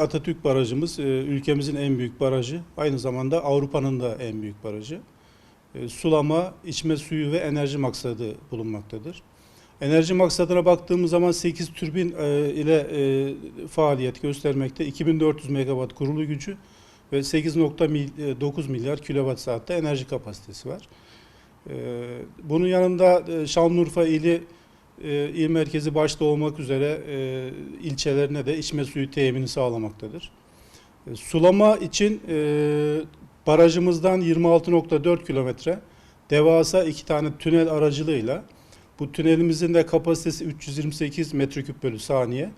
Atatürk Barajımız e, ülkemizin en büyük barajı. Aynı zamanda Avrupa'nın da en büyük barajı. E, Sulama, içme suyu ve enerji maksadı bulunmaktadır. Enerji maksadına baktığımız zaman 8 türbin e, ile faaliyet göstermekte. 2400 megawatt kurulu gücü ve 8.9 milyar kilowatt saatte enerji kapasitesi var. Bunun yanında Şanlıurfa ili e, il merkezi başta olmak üzere e, ilçelerine de içme suyu temini sağlamaktadır. E, sulama için e, barajımızdan 26.4 kilometre devasa iki tane tünel aracılığıyla bu tünelimizin de kapasitesi 328 metreküp bölü saniye.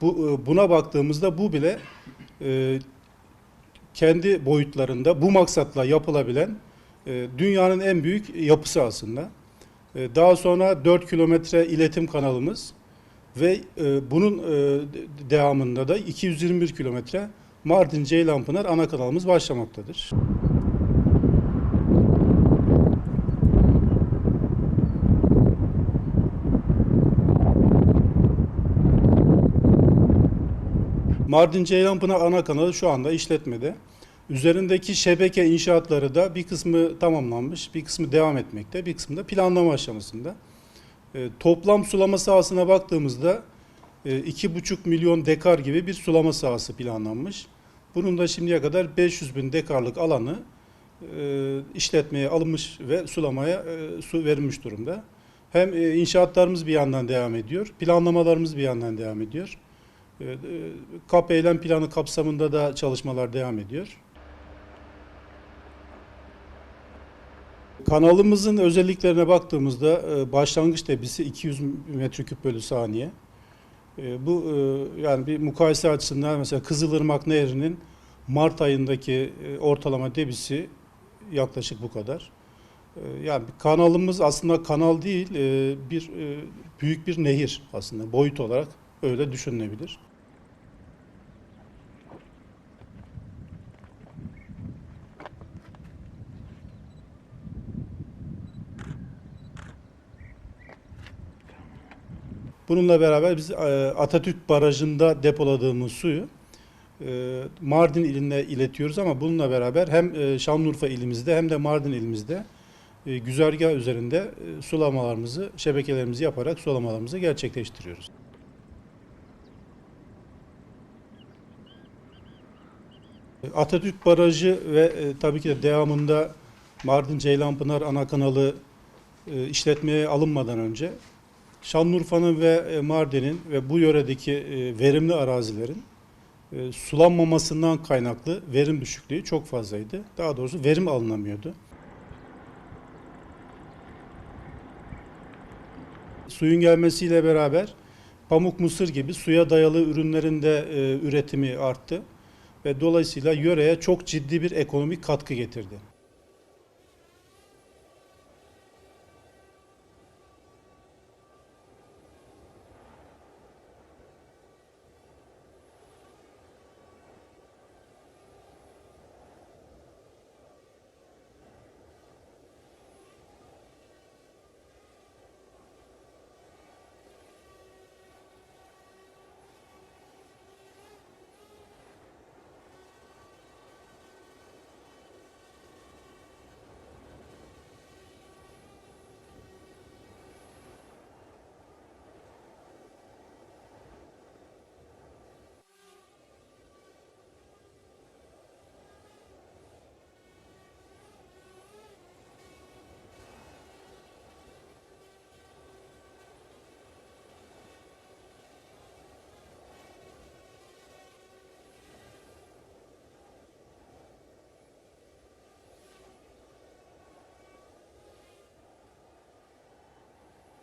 Bu e, buna baktığımızda bu bile e, kendi boyutlarında bu maksatla yapılabilen e, dünyanın en büyük yapısı aslında. E, Daha sonra 4 kilometre iletim kanalımız ve e, bunun e, devamında da 221 kilometre Mardin Ceylanpınar ana kanalımız başlamaktadır. Mardin Ceylanpınar ana kanalı şu anda işletmede. Üzerindeki şebeke inşaatları da bir kısmı tamamlanmış, bir kısmı devam etmekte, bir kısmı da planlama aşamasında. E, toplam sulama sahasına baktığımızda e, 2,5 milyon dekar gibi bir sulama sahası planlanmış. Bunun da şimdiye kadar 500 bin dekarlık alanı e, işletmeye alınmış ve sulamaya e, su verilmiş durumda. Hem e, inşaatlarımız bir yandan devam ediyor, planlamalarımız bir yandan devam ediyor. E, e, KAP eylem planı kapsamında da çalışmalar devam ediyor. Kanalımızın özelliklerine baktığımızda e, başlangıç debisi 200 metreküp bölü saniye. E, Bu e, yani bir mukayese açısından mesela Kızılırmak Nehri'nin Mart ayındaki ortalama debisi yaklaşık bu kadar. Yani kanalımız aslında kanal değil, bir büyük bir nehir aslında boyut olarak öyle düşünülebilir. Bununla beraber biz e, Atatürk Barajı'nda depoladığımız suyu e, Mardin iline iletiyoruz ama bununla beraber hem e, Şanlıurfa ilimizde hem de Mardin ilimizde güzergah üzerinde sulamalarımızı, şebekelerimizi yaparak sulamalarımızı gerçekleştiriyoruz. Atatürk Barajı ve tabii ki de devamında Mardin Ceylanpınar ana kanalı işletmeye alınmadan önce Şanlıurfa'nın ve e, Mardin'in ve bu yöredeki e, verimli arazilerin e, sulanmamasından kaynaklı verim düşüklüğü çok fazlaydı. Daha doğrusu verim alınamıyordu. Suyun gelmesiyle beraber pamuk mısır gibi suya dayalı ürünlerin de üretimi arttı ve dolayısıyla yöreye çok ciddi bir ekonomik katkı getirdi.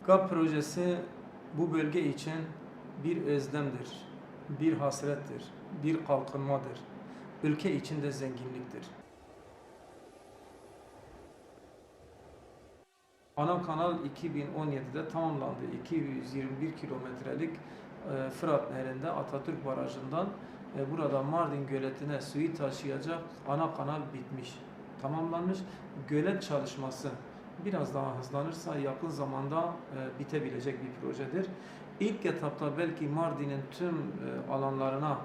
GAP projesi bu bölge için bir özlemdir, bir hasrettir, bir kalkınmadır. Ülke için de zenginliktir. Ana kanal 2017'de tamamlandı. 221 kilometrelik e, Fırat Nehri'nde Atatürk Barajı'ndan e, burada Mardin Göleti'ne suyu taşıyacak ana kanal bitmiş, tamamlanmış. Gölet çalışması biraz daha hızlanırsa yakın zamanda e, bitebilecek bir projedir. İlk etapta belki Mardin'in tüm e, alanlarına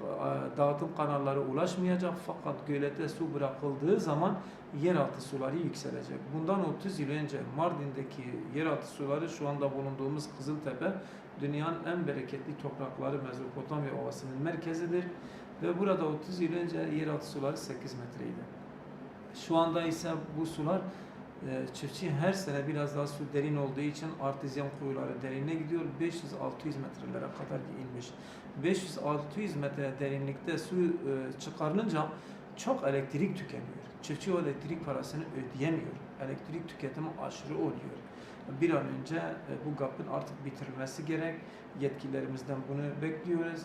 e, dağıtım kanalları ulaşmayacak fakat gölete su bırakıldığı zaman yeraltı suları yükselecek. Bundan 30 yıl önce Mardin'deki yeraltı suları şu anda bulunduğumuz Kızıltepe dünyanın en bereketli toprakları Mezopotamya Ovası'nın merkezidir ve burada 30 yıl önce yeraltı suları 8 metreydi. Şu anda ise bu sular çiftçi her sene biraz daha su derin olduğu için artezyen kuyuları derinine gidiyor. 500-600 metrelere kadar inmiş. 500-600 metre derinlikte su e, çıkarılınca çok elektrik tükeniyor. Çiftçi o elektrik parasını ödeyemiyor. Elektrik tüketimi aşırı oluyor. Bir an önce e, bu gapın artık bitirilmesi gerek. Yetkililerimizden bunu bekliyoruz.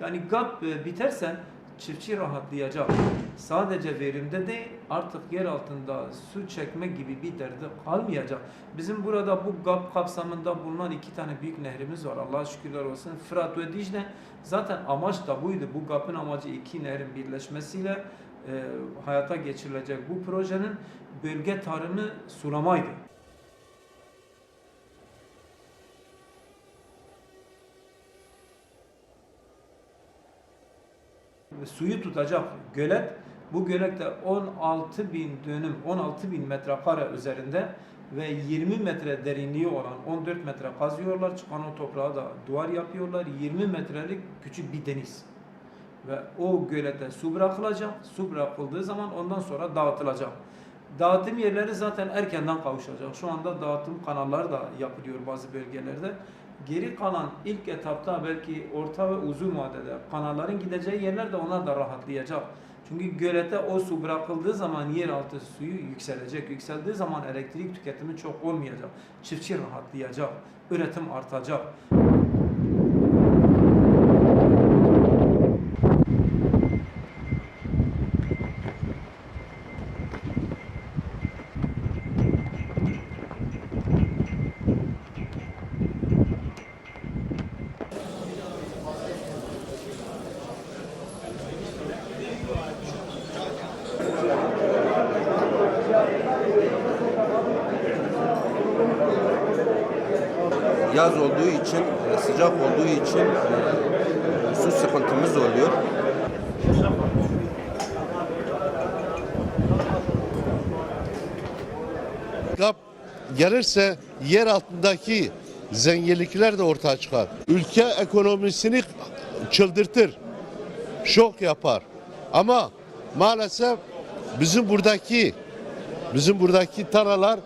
Yani GAP e, biterse çiftçi rahatlayacak. Sadece verimde değil artık yer altında su çekme gibi bir derdi kalmayacak. Bizim burada bu GAP kapsamında bulunan iki tane büyük nehrimiz var. Allah'a şükürler olsun. Fırat ve Dicle zaten amaç da buydu. Bu GAP'ın amacı iki nehrin birleşmesiyle e, hayata geçirilecek bu projenin bölge tarımı sulamaydı. Suyu tutacak gölet. Bu gölette 16 bin dönüm, 16 bin metrekare üzerinde ve 20 metre derinliği olan 14 metre kazıyorlar. Çıkan o toprağa da duvar yapıyorlar. 20 metrelik küçük bir deniz. Ve o gölete su bırakılacak. Su bırakıldığı zaman ondan sonra dağıtılacak. Dağıtım yerleri zaten erkenden kavuşacak. Şu anda dağıtım kanalları da yapılıyor bazı bölgelerde. Geri kalan ilk etapta belki orta ve uzun vadede kanalların gideceği yerler de onlar da rahatlayacak. Çünkü gölete o su bırakıldığı zaman yeraltı suyu yükselecek. Yükseldiği zaman elektrik tüketimi çok olmayacak. Çiftçi rahatlayacak. Üretim artacak. Yaz olduğu için, e, sıcak olduğu için e, su sıkıntımız oluyor. GAP gelirse yer altındaki zenginlikler de ortaya çıkar. Ülke ekonomisini çıldırtır. Şok yapar. Ama maalesef bizim buradaki bizim buradaki taralar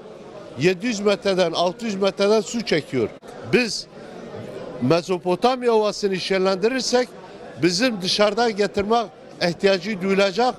700 metreden 600 metreden su çekiyor. Biz Mezopotamya Ovası'nı şenlendirirsek bizim dışarıdan getirme ihtiyacı duyulacak